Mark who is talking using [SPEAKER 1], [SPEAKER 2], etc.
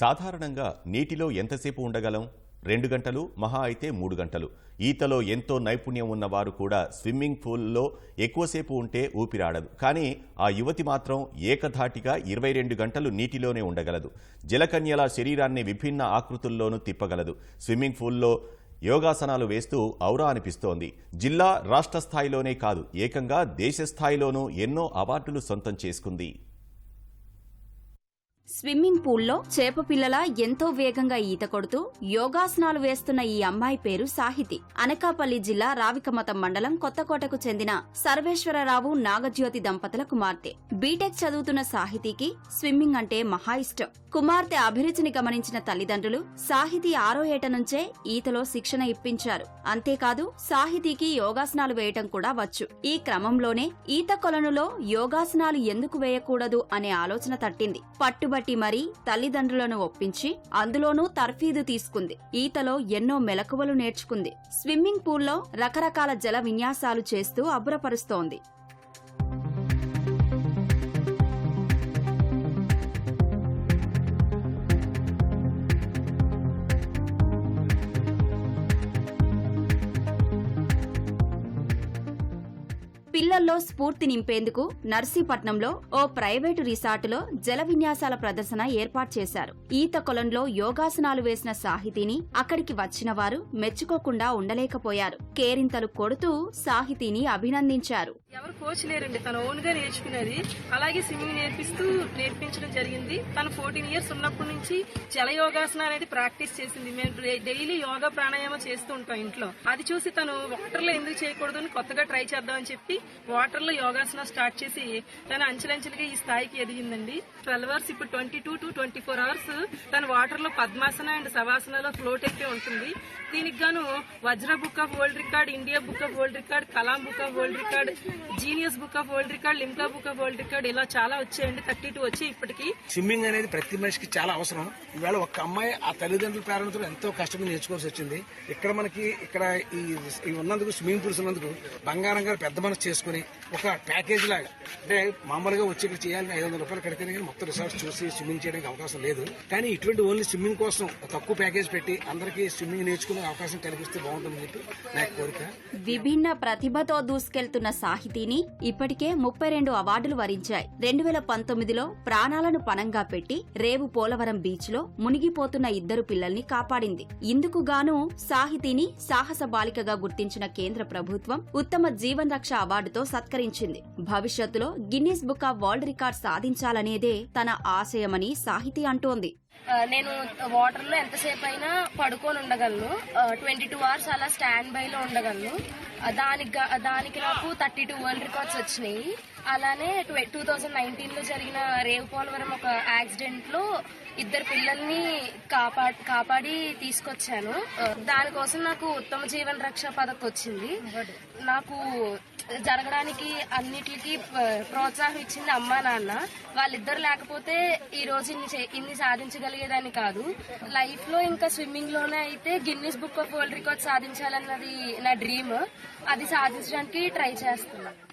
[SPEAKER 1] సాధారణంగా నీటిలో ఎంతసేపు ఉండగలం? రెండు గంటలు మహా అయితే మూడు గంటలు. ఈతలో ఎంతో నైపుణ్యం ఉన్నవారు కూడా స్విమ్మింగ్ పూల్లో ఎక్కువసేపు ఉంటే ఊపిరాడదు. కానీ ఆ యువతి మాత్రం ఏకధాటిగా ఇరవై రెండు గంటలు నీటిలోనే ఉండగలదు. జలకన్యల శరీరాన్ని విభిన్న ఆకృతుల్లోనూ తిప్పగలదు. స్విమ్మింగ్ పూల్లో యోగాసనాలు వేస్తూ ఔరా అనిపిస్తోంది. జిల్లా రాష్ట్ర స్థాయిలోనే కాదు ఏకంగా దేశ స్థాయిలోనూ ఎన్నో అవార్డులు సొంతం చేసుకుంది.
[SPEAKER 2] స్విమ్మింగ్ పూల్లో చేప పిల్లల ఎంతో వేగంగా ఈత కొడుతూ యోగాసనాలు వేస్తున్న ఈ అమ్మాయి పేరు సాహితి. అనకాపల్లి జిల్లా రావికమతం మండలం కొత్తకోటకు చెందిన సర్వేశ్వరరావు నాగజ్యోతి దంపతుల కుమార్తె. బీటెక్ చదువుతున్న సాహితీకి స్విమ్మింగ్ అంటే మహా ఇష్టం. కుమార్తె అభిరుచిని గమనించిన తల్లిదండ్రులు సాహితీ ఆరో ఏట నుంచే ఈతలో శిక్షణ ఇప్పించారు. అంతేకాదు సాహితీకి యోగాసనాలు వేయటం కూడా వచ్చు. ఈ క్రమంలోనే ఈత కొలనులో యోగాసనాలు ఎందుకు వేయకూడదు అనే ఆలోచన తట్టింది. పట్టుబట్టి మరీ తల్లిదండ్రులను ఒప్పించి అందులోనూ తర్ఫీదు తీసుకుంది. ఈతలో ఎన్నో మెలకువలు నేర్చుకుంది. స్విమ్మింగ్ పూల్లో రకరకాల జల విన్యాసాలు చేస్తూ అబ్బురపరుస్తోంది. పిల్లల్లో స్ఫూర్తి నింపేందుకు నర్సీపట్నంలో ఓ ప్రైవేటు రిసార్టులో జల విన్యాసాల ప్రదర్శన ఏర్పాటు చేశారు. ఈత కొలంలో యోగాసనాలు వేసిన సాహితీని అక్కడికి వచ్చిన వారు మెచ్చుకోకుండా ఉండలేకపోయారు. కేరింతలు కొడుతూ సాహితీని అభినందించారు.
[SPEAKER 3] ఎవరు కోచ్ లేరండి. తను ఓన్గా నేర్చుకునేది అలాగే స్విమ్మింగ్ నేర్పిస్తూ నేర్పించడం జరిగింది. తను ఫోర్టీన్ ఇయర్స్ ఉన్నప్పటి నుంచి జల యోగాసన అనేది ప్రాక్టీస్ చేసింది. మేము డైలీ యోగా ప్రాణాయామం చేస్తూ ఉంటాం ఇంట్లో. అది చూసి తను వాటర్లో ఎందుకు చేయకూడదు అని కొత్తగా ట్రై చేద్దామని చెప్పి వాటర్లో యోగాసన స్టార్ట్ చేసి తను అంచెలంచెలుగా ఈ స్థాయికి ఎదిగిందండి. ట్వెల్వ్ అవర్స్ ఇప్పుడు twenty two to twenty four hours తన వాటర్లో పద్మాసన అండ్ సవాసనలో ఫ్లోట్ అయితే ఉంటుంది. దీనికి గాను Vajra book of world record India book of world record Kalam book of world record genius book of world record Limca book of world record ఇలా చాలా వచ్చాయండి. Thirty two వచ్చి ఇప్పటికి.
[SPEAKER 4] స్విమ్మింగ్ అనేది ప్రతి మనిషికి చాలా అవసరం. ఈవేళ ఒక్క అమ్మాయి ఆ తల్లిదండ్రుల పేరెంట్తో ఎంతో కష్టంగా నేర్చుకోవాల్సి వచ్చింది. ఇక్కడ మనకి ఇక్కడ ఈ ఈ ఉన్నందుకు స్విమ్మింగ్ పూల్స్ ఉన్నందుకు బంగారం గారు పెద్ద మనసు చేసుకుని ఒక ప్యాకేజ్ లాగా అంటే మామూలుగా వచ్చి ఇక్కడ చేయాలని ఐదు వందల రూపాయలు కడితేనే కానీ మొత్తం రిసార్ట్స్ చూసి స్విమ్మింగ్ చేయడానికి అవకాశం లేదు. కానీ ఇటువంటి ఓన్లీ స్విమ్మింగ్ కోసం తక్కువ ప్యాకేజ్ పెట్టి అందరికీ స్విమ్మింగ్ నేర్చుకునే అవకాశం కల్పిస్తే బాగుంటుందని చెప్పి నా కోరిక.
[SPEAKER 2] విభిన్న ప్రతిభతో దూసుకెళ్తున్న సాహితీని ఇప్పటికే ముప్పై రెండు అవార్డులు వరించాయి. రెండు వేల పంతొమ్మిదిలో ప్రాణాలను పణంగా పెట్టి రేవు పోలవరం బీచ్లో మునిగిపోతున్న ఇద్దరు పిల్లల్ని కాపాడింది. ఇందుకు గాను సాహితీని సాహస బాలికగా గుర్తించిన కేంద్ర ప్రభుత్వం ఉత్తమ జీవన్ రక్ష అవార్డుతో సత్కరించింది. భవిష్యత్తులో Guinness book of world record సాధించాలనేదే తన ఆశయమని సాహితీ అంటోంది.
[SPEAKER 5] నేను వాటర్లో ఎంతసేపు అయినా పడుకొని ఉండగలను. ట్వంటీ టూ అవర్స్ అలా స్టాండ్ బై లో ఉండగలను దానికి దానికి నాకు థర్టీ టూ వరల్డ్ రికార్డ్స్ వచ్చినాయి. అలానే టూ థౌజండ్ నైన్టీన్లో జరిగిన రేవు పోలవరం ఒక యాక్సిడెంట్లో ఇద్దరు పిల్లల్ని కాపా కాపాడి తీసుకొచ్చాను. దానికోసం నాకు ఉత్తమ జీవన రక్ష పథకం వచ్చింది. నాకు జరగడానికి అన్నిటికీ ప్రోత్సాహం ఇచ్చింది అమ్మ నాన్న. వాళ్ళిద్దరు లేకపోతే ఈ రోజు ఇన్ని చే- ఇన్ని సాధించగలిగేదాన్ని కాదు. లైఫ్లో ఇంకా స్విమ్మింగ్లోనే అయితే Guinness book of world record సాధించాలన్నది నా డ్రీమ్. అది సాధించడానికి ట్రై చేస్తున్నాను